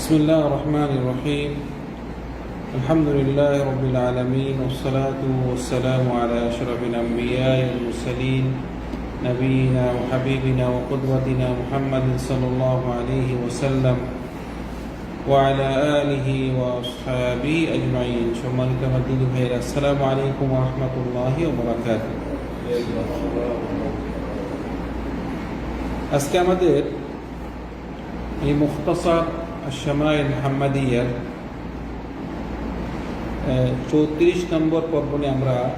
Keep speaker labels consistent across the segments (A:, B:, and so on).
A: بسم الله الرحمن الرحيم الحمد لله رب العالمين والصلاة والسلام على أشرف الأنبياء والمرسلين نبينا وحبيبنا وقدوتنا محمد صلى الله عليه وسلم وعلى آله وأصحابه أجمعين সম্মানিত মাদিনী ভাইরা আসসালামু আলাইকুম ওয়া রাহমাতুল্লাহি ওয়া বারাকাতুহু আজকে আমাদের এই মুখতাসার শামাইল মোহাম্মদিয়ার চৌত্রিশ নম্বর পর্ব নিয়ে আমরা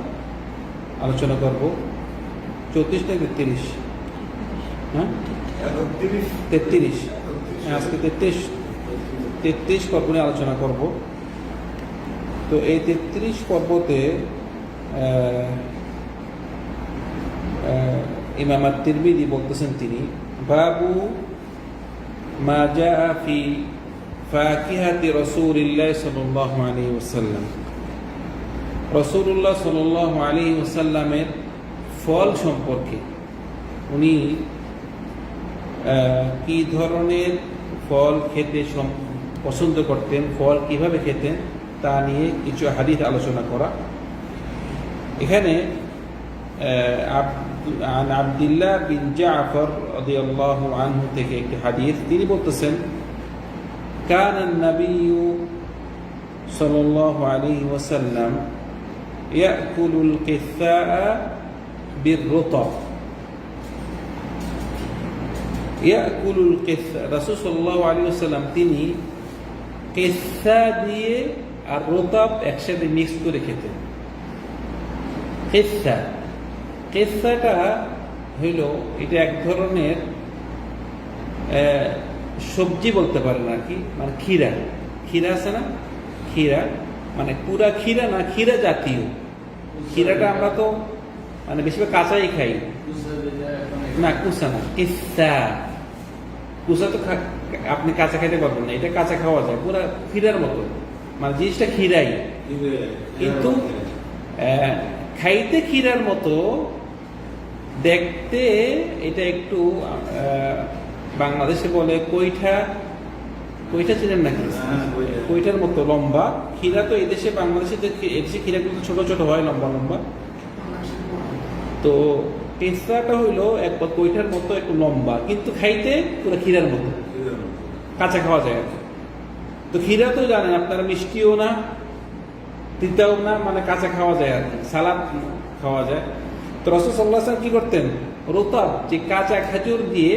A: আলোচনা করব। চৌত্রিশ থেকে তেত্রিশ? হ্যাঁ? তেত্রিশ। হ্যাঁ আজকে তেত্রিশ। তেত্রিশ পর্ব নিয়ে আলোচনা করব। তো এই তেত্রিশ পর্বতে আহ, আহ, ইমাম তিরমিদি বলতেছেন তিনি বাবু মাজা ফি ফাকিহাতি রসুলিল্লাহ সাল্লাল্লাহু আলাইহি ওয়াসাল্লাম রসুল্লাহ সাল্লাল্লাহু আলাইহি ওয়াসাল্লামের ফল সম্পর্কে উনি আহ, কি ধরনের ফল খেতে সম- পছন্দ করতেন ফল কিভাবে খেতেন তা নিয়ে কিছু হাদিস আলোচনা করা এখানে আহ, আব- عن عبد الله بن جعفر رضي الله عنه থেকে একটি হাদিস তিনি বলতেছেন كان النبي صلى الله عليه وسلم يأكل القثاء بالرطب يأكل القثاء رسول صلى الله عليه وسلم তিনি কেসা দিয়ে আর রোতাব একসাথে মিক্স করে খেতেন কেসা কেসাটা হইল এটা এক ধরনের আহ, সবজি বলতে পারেন আর কি মানে ক্ষীরা। ক্ষীরা আছে না? ক্ষীরা মানে পুরা ক্ষীরা না, ক্ষীরা জাতীয়। ক্ষীরাটা আমরা তো মানে বেশিরভাগ কাঁচাই খাই। না, কুসা না, কিসা। কুসা তো আপনি কাঁচা খাইতে পারবেন না, এটা কাঁচা খাওয়া যায়, পুরা ক্ষীরার মতো। মানে জিনিসটা ক্ষীরাই। কিন্তু খাইতে ক্ষীরার মতো, দেখতে এটা একটু বাংলাদেশে বলে কইঠা কইঠা ছিলেন নাকি?
B: হ্যাঁ, কইঠা।
A: মতো লম্বা। ক্ষীরা তো এদেশে বাংলাদেশে এদেশে ক্ষীরাগুলো ছোট ছোট হয় লম্বা লম্বা। তো পেঁচড়াটা হইল এক কইঠার মতো একটু লম্বা। কিন্তু খাইতে পুরো ক্ষীরার মতো। কাঁচা খাওয়া যায় আর কি। তো ক্ষীরা তো জানেন আপনারা মিষ্টিও না তিতাও না মানে কাঁচা খাওয়া যায় আর কি। সালাদ খাওয়া যায়। তো রসদ সাল্লাহ কি করতেন? রোতাব যে কাঁচা খেজুর দিয়ে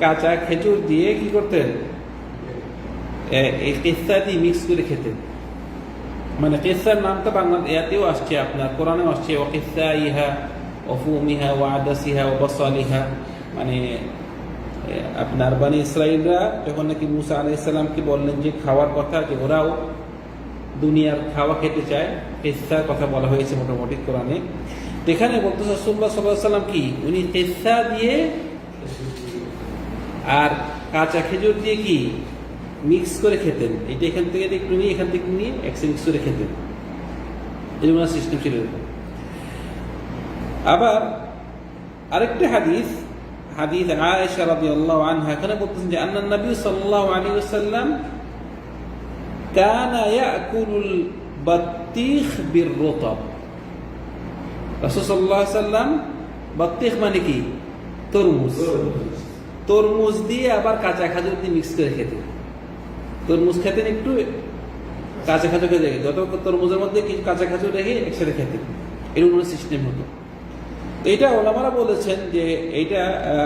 A: কাঁচা খেজুর দিয়ে কি করতেন? এই কেস্তা দিয়ে মিক্স করে খেতেন। মানে কেসার নামটা বাংলা ইয়াতেও আসছে আপনার, কোরআনেও আসছে ও কেসা ইহা অফুমিহা ও আদাসিহা ও বসালিহা। মানে আপনার বানি ইসরায়েলরা যখন নাকি মুসা আলাইসাল্লামকে বললেন যে খাওয়ার কথা, যে ওরাও দুনিয়ার খাওয়া খেতে চায় কেসার কথা বলা হয়েছে মোটামুটি কোরআনে। এখানে বলতে রসুল্লাহ সাল্লাহ সাল্লাম কি? উনি কেসা দিয়ে আর কাঁচা খেজুর দিয়ে কি? মিক্স করে খেতেন এটা এখান থেকে একটু নিয়ে, এখান থেকে নিয়ে একসাথে মিক্স করে খেতেন এরকম সিস্টেম ছিল আবার আরেকটা হাদিস হাদিস আয়েশা রাদিয়াল্লাহু আনহা, এখানে বলতেছেন যে, আন্না নবী সাল্লাল্লাহু আলাইহি ওয়াসাল্লাম কানা ইয়াকুলুল বাতিখ বিররতাব। রাসূল সাল্লাল্লাহু আলাইহি ওয়াসাল্লাম বাতিখ মানে কি? তরমুজ। তরমুজ দিয়ে আবার কাঁচা খাজুর দিয়ে মিক্স করে খেতেন তরমুজ খেতেন একটু, কাঁচা খাজুর খেতে যত তরমুজের মধ্যে কিছু কাঁচা খাজুর রেখে, একসাথে খেতেন এরকম সিস্টেম হতো। এটা ওলামারা বলেছেন যে, এইটা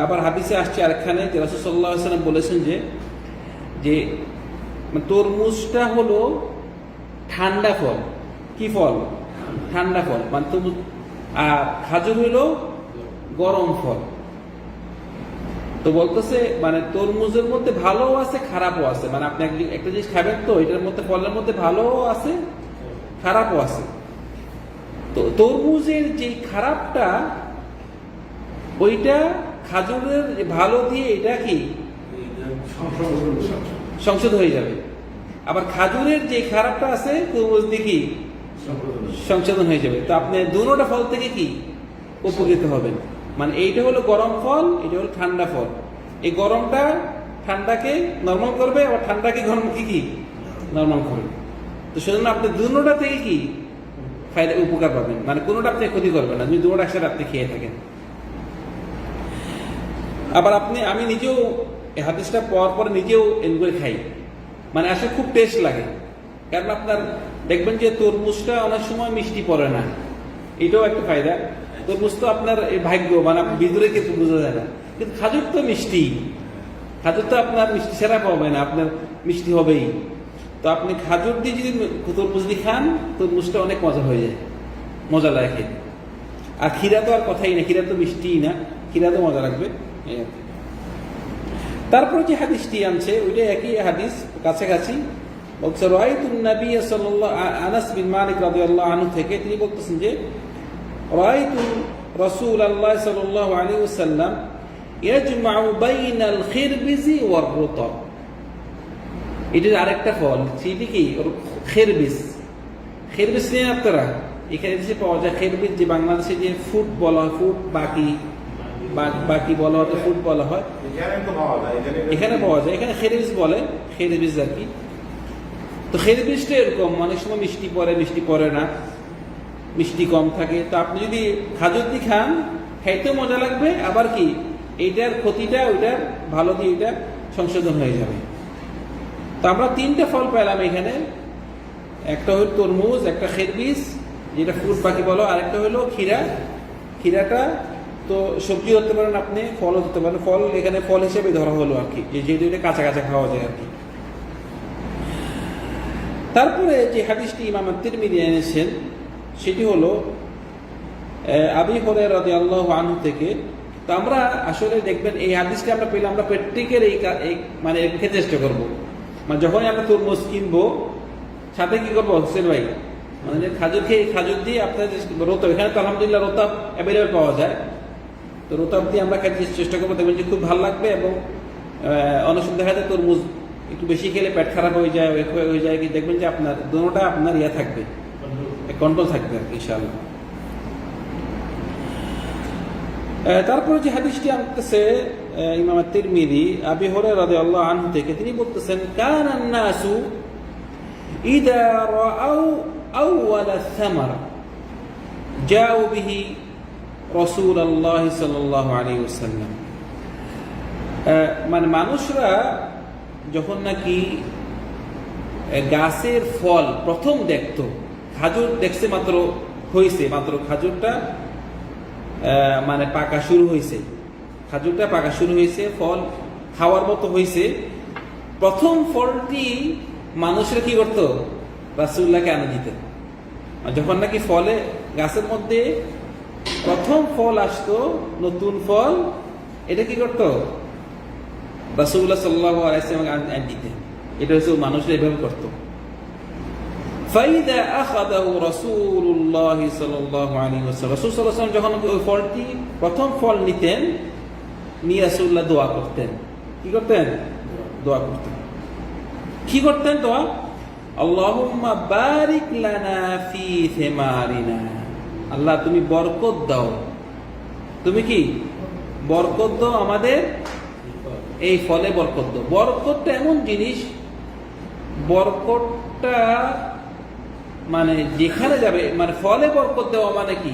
A: আবার হাদিসে আসছে আরেকখানে যে রাসুল সাল্লাহ সাল্লাম বলেছেন যে যে মানে তরমুজটা হলো ঠান্ডা ফল। কি ফল? ঠান্ডা ফল। মানে তরমুজ, আর খাজুর হলো গরম ফল। তো বলতেছে মানে তরমুজের মধ্যে ভালোও আছে খারাপও আছে। মানে আপনি এক- একটা জিনিস খাবেন তো এটার মধ্যে ফলের মধ্যে ভালোও আছে খারাপও আছে। তো তরমুজের যে খারাপটা ওইটা খাজুরের যে ভালো দিয়ে এটা কি? সংশোধন হয়ে যাবে। আবার খাজুরের যে খারাপটা আছে তরমুজ দিয়ে কি? সংশোধন হয়ে যাবে। তো আপনি দুটোটা ফল থেকে কি উপকৃত হবেন? মানে এইটা হলো গরম ফল এটা হলো ঠান্ডা ফল। এই গরমটা ঠান্ডাকে নর্মাল করবে, আবার ঠান্ডাকে ঘনমুখী কি কি? নর্মাল করবে। তো সেজন্য আপনি দুটোটা থেকে কি ফায়দা, উপকার পাবেন। মানে কোনোটা আপনি ক্ষতি করবেন না, যদি দুটোটা একসাথে আপনি খেয়ে থাকেন। আবার আপনি, আমি নিজেও হাদিসটা পাওয়ার পরে নিজেও এনজয় খাই। মানে আসলে খুব টেস্ট লাগে। কারণ আপনার দেখবেন যে তরমুজটা অনেক সময় মিষ্টি পড়ে না। এটাও একটা ফায়দা। তরমুজ তো আপনার ভাগ্য মানে ভিতরে কিন্তু বোঝা যায় না। কিন্তু খাজুর তো মিষ্টি। খাজুর তো আপনার মিষ্টি সেরা পাবে না, আপনার মিষ্টি হবেই। তো আপনি খাজুর দিয়ে যদি তরমুজ দিয়ে খান, তরমুজটা অনেক মজা হয়ে যায়, মজা লাগে খেতে। আর ক্ষীরা তো আর কথাই না, ক্ষীরা তো মিষ্টিই না, ক্ষীরা তো মজা লাগবে। তারপর যে হাদিসটি আনছে ওইটা একই হাদিস, কাছাকাছি। বলছে, রাইতুন নবী সাল্লাল্লাহু আনাস বিন মালিক রাদিয়াল্লাহু আনহু থেকে তিনি বলতেছেন যে রাইতু রাসূল আল্লাহ সাল্লাল্লাহু আলাইহি ওয়াসাল্লাম ইয়াজমাউ বাইনাল খিরবিজি ওয়ার রুতাব। এটার আরেকটা ফল সেটি কি? খেরবিস খেরবিস নিয়ে আপনারা এখানে দেশে পাওয়া যায়। খেরবিস যে বাংলাদেশে যে ফুড বলা হয় ফুড বাকি বাকি বলা হয় ফুড বলা হয়
B: এখানে পাওয়া যায়
A: এখানে খেরবিস বলে খেরবিস আর কি। তো খেরবিসটা এরকম অনেক সময় মিষ্টি পরে মিষ্টি পরে না। মিষ্টি কম থাকে। তো আপনি যদি খাজুর দিয়ে খান, খাইতেও মজা লাগবে, আবার কি? এইটার ক্ষতিটা, ওইটার ভালো দিয়ে এটা সংশোধন হয়ে যাবে। তো আমরা তিনটে ফল পেলাম এখানে। একটা হলো তরমুজ, একটা খেরবিস, যেটা ফ্রুট পাখি বলো আরেকটা হলো ক্ষীরা। ক্ষীরাটা তো সবজি হতে পারেন আপনি ফল হতে পারেন ফল এখানে ফল হিসেবে ধরা হলো আর কি যেহেতু এটা কাঁচা কাঁচা খাওয়া যায় আর কি। তারপরে যে হাদিসটি ইমাম তিরমিদি এনেছেন সেটি হলো আবি হরে রাদি আল্লাহ আনহু থেকে, তো আমরা আসলে দেখবেন এই হাদিসটা আমরা পেলে আমরা প্রত্যেকের এই মানে খেতে চেষ্টা করব। মানে যখনই আমরা তরমুজ কিনবো, সাথে কি করব? হোসেন ভাই। মানে খাজুর খেয়ে, খাজুর দিয়ে আপনার রোতাব এখানে তো আলহামদুলিল্লাহ রোতাব অ্যাভেলেবেল পাওয়া যায়। তো রোতাব দিয়ে আমরা খেতে চেষ্টা করব, দেখবেন যে খুব ভালো লাগবে এবং অনেক সময় দেখা যায় তরমুজ একটু বেশি খেলে পেট খারাপ হয়ে যায় হয়ে যায় কি দেখবেন যে আপনার, দুটোটা আপনার ইয়ে থাকবে। কন্ট্রোল থাকবে, ইনশাআল্লাহ। তারপরে যে হাদিসটি আনতেছে ইমাম তিরমিদি আবি হরে রাদে আল্লাহ আনহু থেকে, তিনি বলতেছেন, কান আন্নাসু ইদা রাআউ আউয়াল সামারা, জাউ বিহি রসুল আল্লাহ সাল্লাহ আলী ওসাল্লাম মানে মানুষরা যখন নাকি গাছের ফল প্রথম দেখতো খাজুর দেখছে মাত্র হয়েছে মাত্র খাজুরটা মানে পাকা শুরু হয়েছে খাজুরটা পাকা শুরু হয়েছে ফল খাওয়ার মতো হয়েছে প্রথম ফলটি মানুষরা কি করতো? রাসুল্লাহকে আনে দিতেন যখন নাকি ফলে, গাছের মধ্যে প্রথম ফল আসতো, নতুন ফল, এটা কি করতো? রাসুল্লাহ সাল্লাহ আলাইসলাম আন দিতেন। এটা হচ্ছে মানুষরা এভাবে করতো। ফাইদা আখাদাহু রাসূলুল্লাহ সাল্লাল্লাহু আলাইহি ওয়াসাল্লাম। রাসূল যখন ফলটি, প্রথম ফল নিতেন নিয়ে দোয়া করতেন। কি করতেন? দোয়া করতেন। কি করতেন দোয়া? আল্লাহুম্মা বারিক লানা ফি থিমারিনা। আল্লাহ, তুমি বরকত দাও। তুমি কি? বরকত দাও আমাদের। এই ফলে বরকত দাও। বরকতটা এমন জিনিস, বরকতটা মানে যেখানে যাবে মানে ফলে বরকত দেওয়া মানে কি?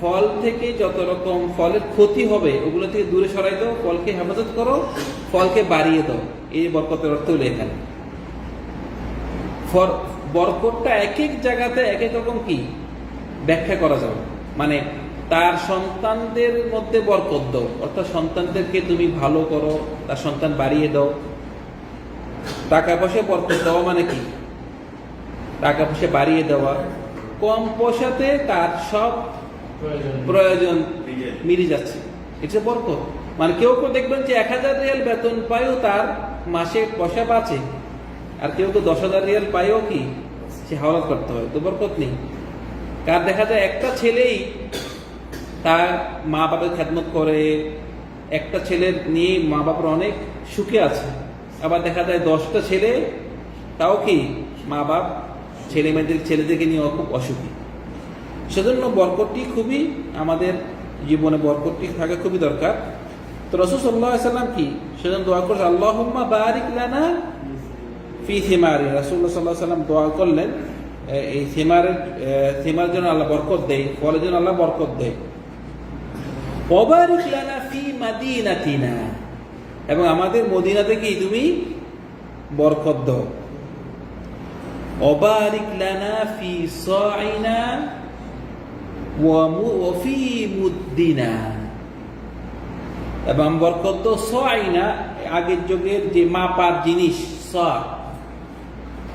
A: ফল থেকে যত রকম ফলের ক্ষতি হবে, ওগুলো থেকে দূরে সরাই দাও, ফলকে হেফাজত করো, ফলকে বাড়িয়ে দাও। এই বরকতের অর্থ হলো এখানে। বরকতটা এক এক জায়গাতে এক এক রকম কি? ব্যাখ্যা করা যাবে। মানে তার সন্তানদের মধ্যে বরকত দাও। অর্থাৎ সন্তানদেরকে তুমি ভালো করো, তার সন্তান বাড়িয়ে দাও। টাকা পয়সা বরকত দেওয়া মানে কি? টাকা পয়সা বাড়িয়ে দেওয়া কম পয়সাতে তার সব প্রয়োজন। মিলে যাচ্ছে। এটা বরকত মানে কেউ কেউ দেখবেন যে এক হাজার রিয়াল বেতন পায়ও তার মাসে পয়সা বাঁচে। আর কেউ কেউ দশ হাজার রিয়াল পায়ও কি? সে হাওলাত করতে হয় তো বরকত নেই। কার দেখা যায় একটা ছেলেই তার মা বাবার খেদমত করে একটা ছেলের নিয়ে মা বাবার অনেক সুখে আছে। আবার দেখা যায় দশটা ছেলে তাও কি মা বাপ ছেলে মেয়েদের ছেলেদেরকে নিয়ে খুব অসুখী। সেজন্য বরকতটি খুবই আমাদের জীবনে বরকতটি থাকা খুবই দরকার। তো রসুল সাল্লাহ সাল্লাম কি? সেজন্য দোয়া করছে আল্লাহুম্মা বারিক লানা ফি থিমারি। রাসূলুল্লাহ সাল্লাল্লাহু আলাইহি সাল্লাম দোয়া করলেন এই থিমারের থিমার জন্য আল্লাহ বরকত দেয়, ফলের জন্য আল্লাহ বরকত দেয়। ওবারিক লানা ফি মাদিনাতিনা। এবং আমাদের মদিনাতে কি তুমি বরকত দাও। লানা ফি সাইনা ওয়া মু- ওয়া এবং বরকত তো সাইনা আগের যুগের যে মাপার জিনিস স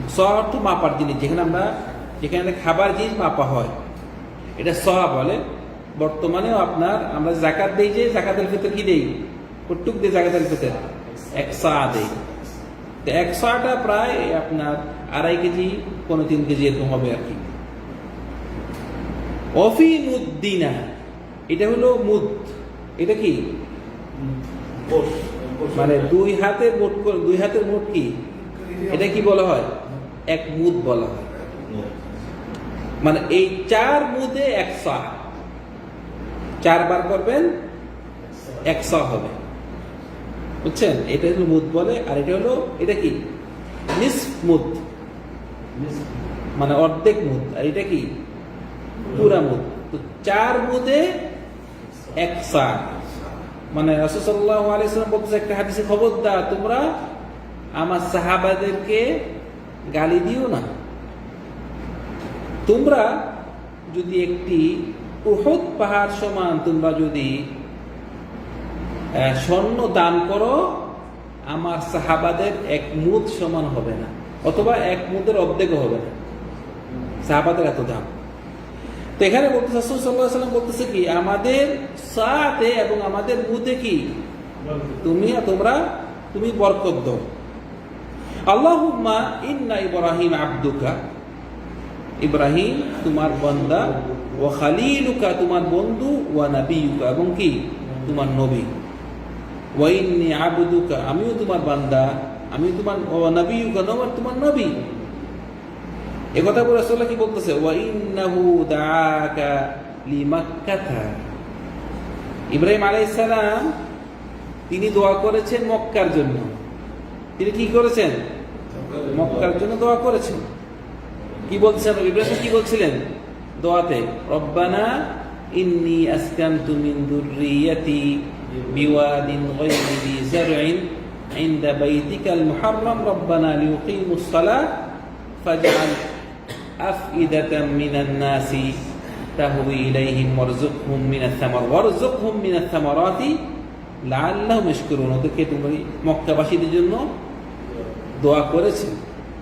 A: স মাপার জিনিস যেখানে আমরা যেখানে খাবার জিনিস মাপা হয় এটা স বলে। বর্তমানেও আপনার আমরা জাকাত দেই যে জাকাতের ভিতর কি দেই? কটুক দিয়ে জাকাতের ভিতর এক সা দেই। তো এক সাটা প্রায় আপনার কেজি পনেরো তিন কেজি এরকম হবে আর কি। অফি মুদ্দিনা এটা হলো মুদ এটা কি? মানে দুই হাতে মোট দুই হাতের মোট কি? এটা কি বলা হয়? এক মুদ বলা হয়। মানে এই চার মুদে এক সা। চারবার করবেন এক সা হবে। বুঝছেন? এটা হলো মুদ বলে আর এটা হলো এটা কি? নিস মুদ। মানে অর্ধেক মুদ আর এটা কি? পুরা মুদ তো চার মুদে এক সা মানে রসুল্লাহ আলাইসালাম বলতেছে একটা হাদিসে, খবরদার, তোমরা আমার সাহাবাদেরকে গালি দিও না। তোমরা যদি একটি উহুদ পাহাড় সমান তোমরা যদি স্বর্ণ দান করো, আমার সাহাবাদের এক মুদ সমান হবে না। অথবা এক মুদের অর্ধেকও হবে। না সাহাবাদের এত দাম। তো এখানে বলতেছে সাল্লাম বলতেছে কি, আমাদের সাথে এবং আমাদের মুদে কি? তুমি তোমরা, তুমি বরকত দাও। আল্লাহুম্মা ইন্না ইব্রাহিম আব্দুকা। ইব্রাহিম তোমার বান্দা ও খালিলুকা তোমার বন্ধু ও নাবিয়ুকা এবং কি? তোমার নবী। ওয়াইন্নি আবুদুকা, আমিও তোমার বান্দা। আমি তোমার নবী কেন আর তোমার নবী। এ কথা বলে রাসূলুল্লাহ কি বলতেছে? ওয়া ইন্নাহু দাআকা লিমাক্কাতা। ইব্রাহিম আলাইহিস সালাম, তিনি দোয়া করেছেন মক্কার জন্য। তিনি কি করেছেন? মক্কার জন্য দোয়া করেছেন। কি বলছেন ইব্রাহিম কি বলছিলেন? দোয়াতে, রব্বানা ইন্নি আসকান্তু মিন দুররিয়াতি বিওয়াদিন গায়রি যারইন عند بيتك المحرم ربنا ليقيموا الصلاة فاجعل أفئدة من الناس تهوي إليهم وارزقهم من الثمر وارزقهم من الثمرات لعلهم يشكرون ওদেরকে তুমি মক্কাবাসীদের জন্য দোয়া করেছেন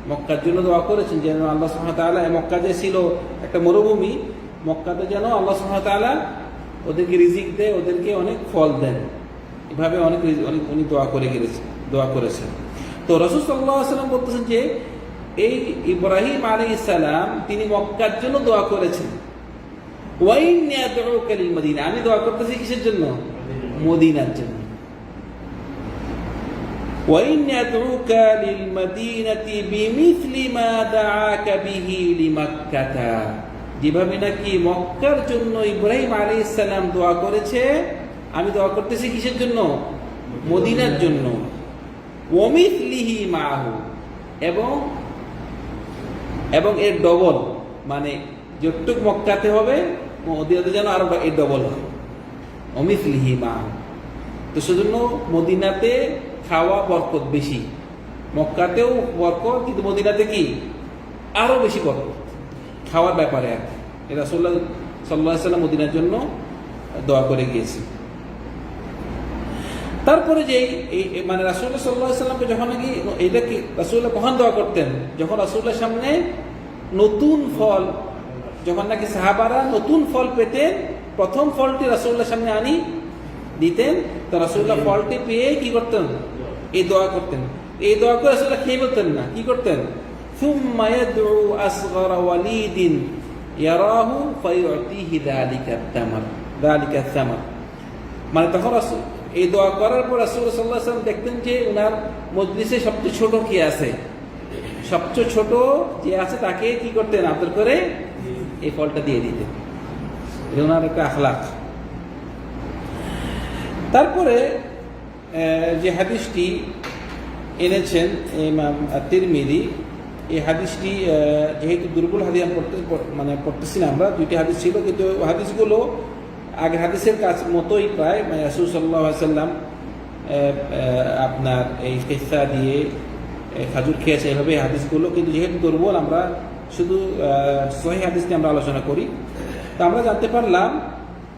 A: মক্কার জন্য দোয়া করেছেন যেন আল্লাহ সুবহানাহু ওয়া তাআলা এই মক্কা যে ছিল একটা মরুভূমি মক্কাতে যেন আল্লাহ সুবহানাহু ওয়া তাআলা ওদেরকে রিজিক দেয় ওদেরকে অনেক ফল দেন এভাবে অনেক রিজি- অনেক উনি দোয়া করে গেছেন দোয়া করেছেন তো রসুল সাল্লাহ সাল্লাম বলতেছেন যে এই ইব্রাহিম আলাইহিস সালাম তিনি মক্কার জন্য দোয়া করেছেন ওয়াইন্নি আদউকা লিল মদিনা আমি দোয়া করতেছি কিসের জন্য মদিনার জন্য وإن أدعوك للمدينة بمثل ما دعاك به لمكة যেভাবে নাকি মক্কার জন্য ইব্রাহিম আলী ইসালাম দোয়া করেছে আমি দোয়া করতেছি কিসের জন্য মদিনার জন্য অমিত লিহি মাহু। এবং এবং এর ডবল মানে যতটুক মক্কাতে হবে, মদিনাতে যেন আরও এর ডবল হয়। অমিত লিহি মাহু। তো সেজন্য মদিনাতে খাওয়া বরকত বেশি। মক্কাতেও বরকত, কিন্তু মদিনাতে কি? আরও বেশি বরকত। খাওয়ার ব্যাপারে আর কি। এ রাসূলুল্লাহ সাল্লাল্লাহু সাল্লাম মদিনার জন্য দোয়া করে গিয়েছে তারপরে যে এই মানে রাসুল্লাহ সাল্লাহ সাল্লামকে যখন নাকি এটা কি রাসুল্লাহ কখন দোয়া করতেন যখন রাসুল্লাহ সামনে নতুন ফল যখন নাকি সাহাবারা নতুন ফল পেতেন প্রথম ফলটি রাসুল্লাহ সামনে আনি দিতেন তো রাসুল্লাহ ফলটি পেয়ে কি করতেন? এই দোয়া করতেন। এই দোয়া করে রাসুল্লাহ খেয়ে বলতেন না কি করতেন? মানে তখন এই দোয়া করার পর রাসূল সাল্লাল্লাহু আলাইহি দেখতেন যে ওনার মজলিসে সবচেয়ে ছোট কি আছে? সবচেয়ে ছোট যে আছে তাকে কি করতেন? আদর করে এই ফলটা দিয়ে দিতেন। ওনার একটা আখলাক তারপরে যে হাদিসটি এনেছেন ইমাম তিরমিদি এই হাদিসটি যেহেতু দুর্বল হাদিস পড়তে মানে পড়তেছি না আমরা, দুইটি হাদিস ছিল, কিন্তু হাদিসগুলো আগে হাদিসের কাছ মতোই প্রায় মানে রাসুল সাল্লাম আপনার এই কেসা দিয়ে খাজুর খেয়েছে এভাবে হাদিসগুলো কিন্তু যেহেতু দুর্বল আমরা শুধু সহি হাদিস নিয়ে আমরা আলোচনা করি। তো আমরা জানতে পারলাম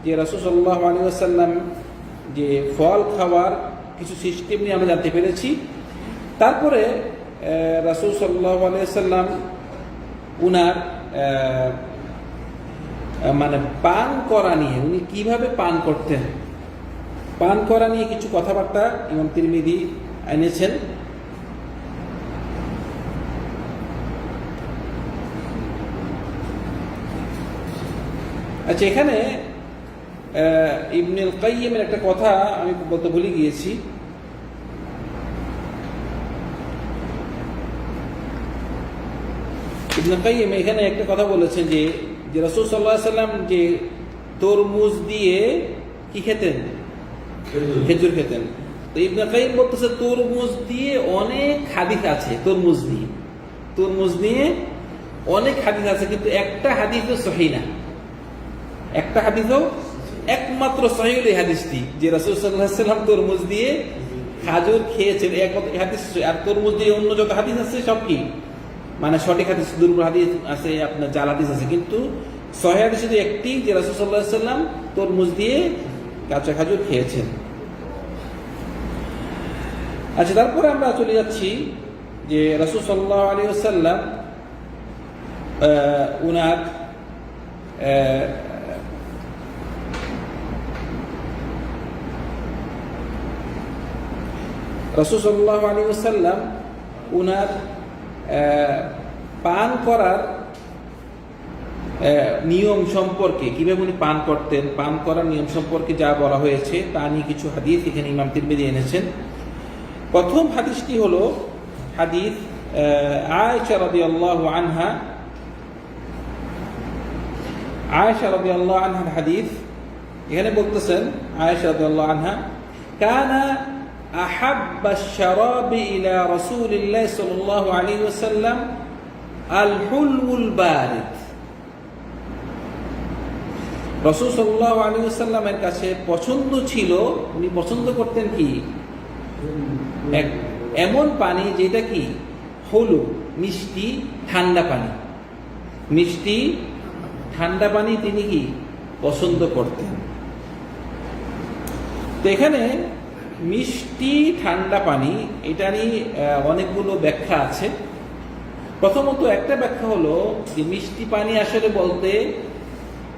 A: যে রাসুল সাল্লাহ যে ফল খাওয়ার কিছু সিস্টেম নিয়ে আমরা জানতে পেরেছি। তারপরে রাসুল সাল্লাহ আলিয়াল্লাম উনার আহ, মানে পান করা নিয়ে, উনি কীভাবে পান করতেন? পান করা নিয়ে কিছু কথাবার্তা ইমাম তিরমিদি এনেছেন। আচ্ছা এখানে ইবনুল কাইয়িমের একটা কথা আমি বলতে ভুলে গিয়েছি। ইবনুল কাইয়িম এখানে একটা কথা বলেছেন যে যে রাসূল আলাইহি সাল্লাম যে তরমুজ দিয়ে কি খেতেন? খেজুর। খেতেন। তো ইবনুল কাইয়িম বলতেছে তরমুজ দিয়ে অনেক হাদিস আছে তরমুজ দিয়ে। তরমুজ নিয়ে অনেক হাদিস আছে কিন্তু একটা হাদিসও সহি না। একটা হাদিসও একমাত্র সহি হলো এই হাদিসটি যে রাসূল সাল্লাল্লাহু আলাইহি সাল্লাম তরমুজ দিয়ে খাজুর খেয়েছেন। একমাত্র হাদিস আর তরমুজ দিয়ে অন্য যত হাদিস আছে সব কি? মানে সঠিক হাদিস দুর্বল হাদিস আছে আপনার জাল হাদিস আছে কিন্তু সহি হাদিস শুধু একটি যে রাসূল আলাইহি সাল্লাম তরমুজ দিয়ে কাঁচা খাজুর খেয়েছেন। আচ্ছা তারপরে আমরা চলে যাচ্ছি যে রাসূল সাল্লাল্লাহু আলাইহি ওয়াসাল্লাম আহ, উনার আহ, রসুল সাল্লাহ আলী ওসাল্লাম উনার পান করার নিয়ম সম্পর্কে, কীভাবে উনি পান করতেন, পান করার নিয়ম সম্পর্কে যা বলা হয়েছে, তা নিয়ে কিছু হাদিস এখানে ইমাম তিরমিজি এনেছেন। প্রথম হাদিসটি হলো হাদিস আয়েশা রাদিয়াল্লাহু আনহা। আয়েশা রাদিয়াল্লাহু আনহার হাদিস, এখানে বলতেছেন, আয়েশা রাদিয়াল্লাহু আনহা, কানা أحب الشراب إلى رسول الله صلى الله عليه وسلم الحلو البارد রসুল সাল্লাহ আলী সাল্লামের কাছে পছন্দ ছিল উনি পছন্দ করতেন কি এক- এমন পানি যেটা কি হলু মিষ্টি ঠান্ডা পানি মিষ্টি ঠান্ডা পানি তিনি কি পছন্দ করতেন তো এখানে মিষ্টি ঠান্ডা পানি, এটা নিয়ে অনেকগুলো ব্যাখ্যা আছে। প্রথমত একটা ব্যাখ্যা হলো যে মিষ্টি পানি আসলে বলতে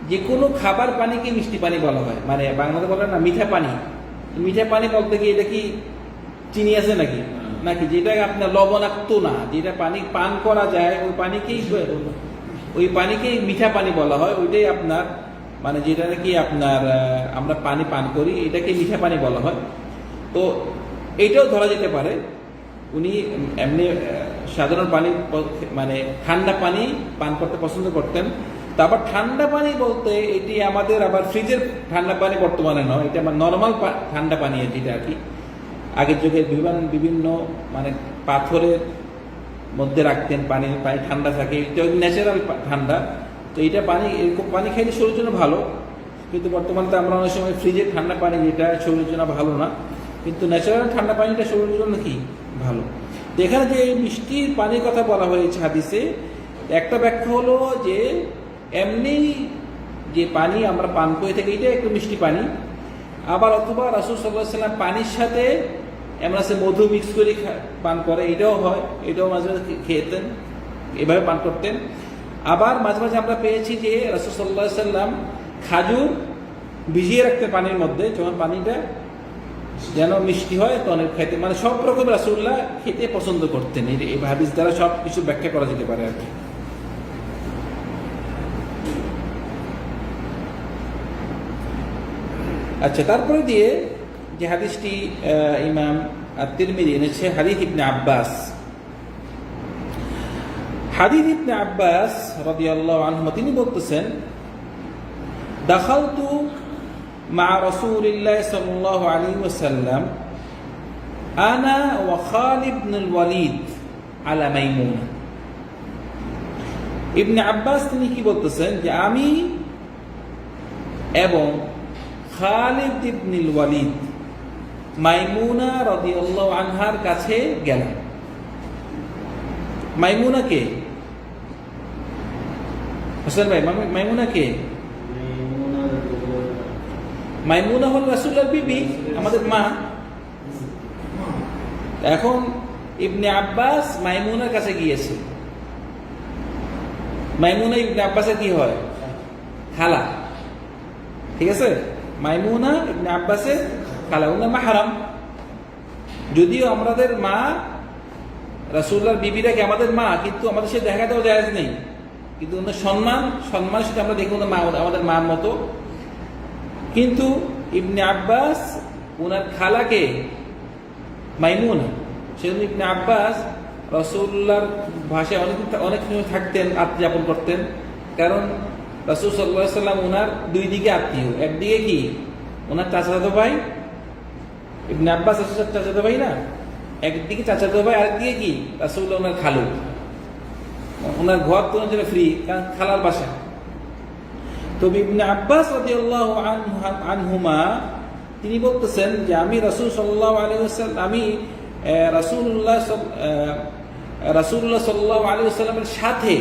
A: যে কোনো খাবার পানিকে মিষ্টি পানি বলা হয়। মানে বাংলাতে বলে না মিঠা পানি। মিঠা পানি বলতে কি এটা কি চিনি আছে নাকি? নাকি যেটা আপনার লবণাক্ত না, যেটা পানি পান করা যায়, ওই পানিকেই ওই পানিকেই মিঠা পানি বলা হয়। ওইটাই আপনার মানে যেটা নাকি আপনার আমরা পানি পান করি, এটাকে মিঠা পানি বলা হয়। তো এইটাও ধরা যেতে পারে, উনি এমনি সাধারণ পানি মানে ঠান্ডা পানি পান করতে পছন্দ করতেন। তারপর ঠান্ডা পানি বলতে এটি আমাদের আবার ফ্রিজের ঠান্ডা পানি বর্তমানে নয়, এটা আমার নর্মাল ঠান্ডা পানি যেটা আর কি। আগের যুগে বিভিন্ন বিভিন্ন মানে পাথরের মধ্যে রাখতেন পানি পানি ঠান্ডা থাকে, এটা ন্যাচারাল ঠান্ডা। তো এটা পানি, এরকম পানি খাইলে শরীরের জন্য ভালো। কিন্তু বর্তমানে তো আমরা অনেক সময় ফ্রিজের ঠান্ডা পানি, যেটা শরীরের জন্য ভালো না। কিন্তু ন্যাচারাল ঠান্ডা পানিটা শরীরের জন্য কি? ভালো। এখানে যে মিষ্টির পানির কথা বলা হয়েছে হাদিসে, একটা ব্যাখ্যা হলো যে এমনি যে পানি আমরা পান করে থাকি এটা একটু মিষ্টি পানি। আবার অথবা রাসুল সাল্লাহ পানির সাথে এমন আছে মধু মিক্স করে পান করে, এটাও হয়, এটাও মাঝে মাঝে খেতেন, এভাবে পান করতেন। আবার মাঝে মাঝে আমরা পেয়েছি যে রাসুল সাল্লাহ সাল্লাম খাজুর ভিজিয়ে রাখতেন পানির মধ্যে, যখন পানিটা যেন মিষ্টি হয়, তো অনেক খেতে মানে সব রকম রাসুল্লাহ খেতে পছন্দ করতেন। এই হাদিস দ্বারা সব কিছু ব্যাখ্যা করা যেতে পারে আর কি। আচ্ছা তারপরে দিয়ে যে হাদিসটি ইমাম তিরমিদি এনেছে হাদিদ ইবনে আব্বাস। হাদিদ ইবনে আব্বাস রদিয়াল্লাহ আনহমা, তিনি বলতেছেন, দাখালতু مع رسول الله صلى الله عليه وسلم আনা ওয়া খালিদ ইবনুল ওয়ালিদ আলা মাইমুনা ইবনে আব্বাস তিনি কি বলতেছেন যে আমি এবং খালিদ ইবনুল ওয়ালিদ মাইমুনা রাদিয়াল্লাহু আনহার কাছে গেলাম মাইমুনা কে হোসেন ভাই মাই- মাইমুনা কে মাইমুনা হল রাসুল্লাহ বিবি, আমাদের মা। এখন ইবনে আব্বাস মাইমুনার কাছে গিয়েছে। মাইমুনা ইবনে আব্বাসের কি হয়? খালা। ঠিক আছে? মাইমুনা ইবনে আব্বাসের খালা। উনার মাহারাম যদিও আমাদের মা রাসুল্লাহর বিবিরা কি আমাদের মা, কিন্তু আমাদের সে দেখা দেওয়া জায়েজ নেই। কিন্তু ওনার সম্মান, সম্মানের সাথে আমরা দেখি ওনার মা, আমাদের মার মতো। কিন্তু ইবনে আব্বাস ওনার খালাকে, মাইমুনা, সেজন্য ইবনে আব্বাস রসুল্লাহর ভাষায় অনেক অনেক সময় থাকতেন আত্মযাপন করতেন। কারণ রসুল সাল্লাহ সাল্লাম ওনার দুই দিকে আত্মীয়। একদিকে কি? ওনার চাচাতো ভাই, ইবনে আব্বাস রসুল চাচাতো ভাই না? একদিকে চাচাতো ভাই, আরেকদিকে কি? রাসুল্লাহ ওনার খালু। ওনার ঘর তো জন্য ফ্রি কারণ খালার বাসা। তবে ইবনে আব্বাস রাদিয়াল্লাহু আনহু- আনহুমা, তিনি বলতেছেন যে আমি রাসূল সাল্লাল্লাহু আলাইহি ওয়াসাল্লাম, আমি রাসূলুল্লাহ রাসূলুল্লাহ সাল্লাল্লাহু আলাইহি ওয়াসাল্লামের সাথে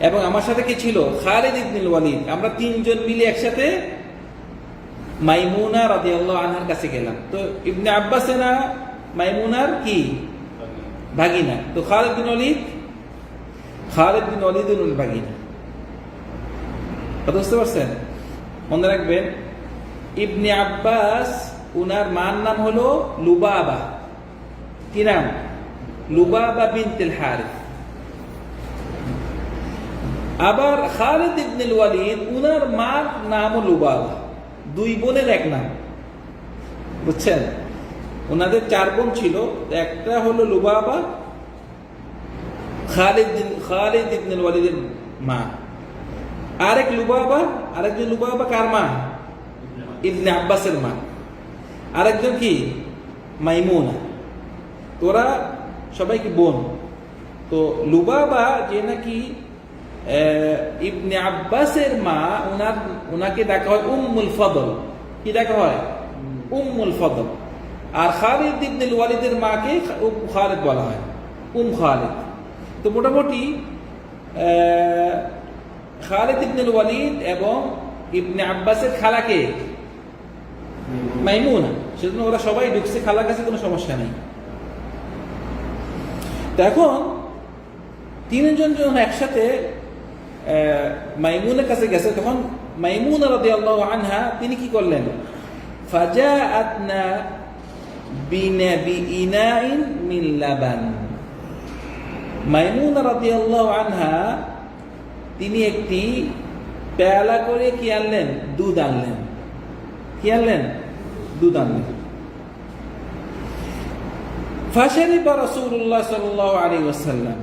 A: এবং আমার সাথে কি ছিল? খালিদ ইবনুল ওয়ালিদ। আমরা তিনজন মিলে একসাথে মাইমুনা রাদিয়াল্লাহু আনহার কাছে গেলাম। তো ইবনে আব্বাস না মাইমুনার কি? ভাগিনা। তো খালিদ বিন ওয়ালিদ, খালিদ বিন ওয়ালিদ ভাগিনা। কথা বুঝতে পারছেন? মনে রাখবেন, ইবনে আব্বাস, উনার মার নাম হলো লুবাবা। কি নাম? লুবাবা বিনতেল হারিস। আবার খালিদ ইবনুল ওয়ালিদ, উনার মার নাম লুবাবা। দুই বোনের এক নাম। বুঝছেন? ওনাদের চার বোন ছিল, একটা হলো লুবাবা, খালিদ খালিদ ইবনুল ওয়ালিদের মা। আরেক লুবাবা, আরেকজন লুবাবা কার মা? ইবনে আব্বাসের মা। আরেকজন কি? মাইমুনা। তোরা সবাই কি বোন? তো লুবাবা যে নাকি ইবনে আব্বাসের মা ওনার ওনাকে ডাকা হয় উম্মুল ফদল। কি ডাকা হয়? উম্মুল ফদল। আর খালিদ ইবনুল ওয়ালিদের মাকে উম খালিদ বলা হয়। উম খালিদ। তো মোটামুটি খালিদ ইবনুল ওয়ালিদ এবং ইবনে আব্বাসের খালাকে মাইমুনা। সেজন্য ওরা সবাই ঢুকছে, খালার কাছে কোনো সমস্যা নেই। এখন তিনজন যখন একসাথে মাইমুনের কাছে গেছে, তখন মাইমুন রাদিয়াল্লাহু আনহা, তিনি কি করলেন? মিন লাবান। মাইমুন রাদিয়াল্লাহু আনহা তিনি একটি পেয়ালা করে কি আনলেন? দুধ আনলেন। কি আনলেন? দুধ আনলেন। ফাশারিবা রাসূলুল্লাহ সাল্লাল্লাহু আলাইহি ওয়াসাল্লাম।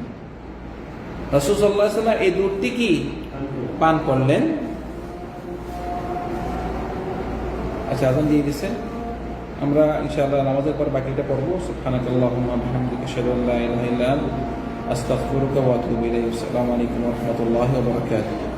A: রাসূল সাল্লাল্লাহু আলাইহি ওয়াসাল্লাম এই দুধটি কি? পান করলেন। আচ্ছা আজান দিয়ে দিছে। আমরা ইনশাআল্লাহ নামাজের পর বাকিটা পড়ব। সুবহানাকাল্লাহুম্মা বিহামদিকা আশহাদু আল্লা আস্তাগফিরুকা ওয়া আতুবু ইলাইক আসসালামু আলাইকুম ওয়া রাহমাতুল্লাহি ওয়া বারাকাতুহু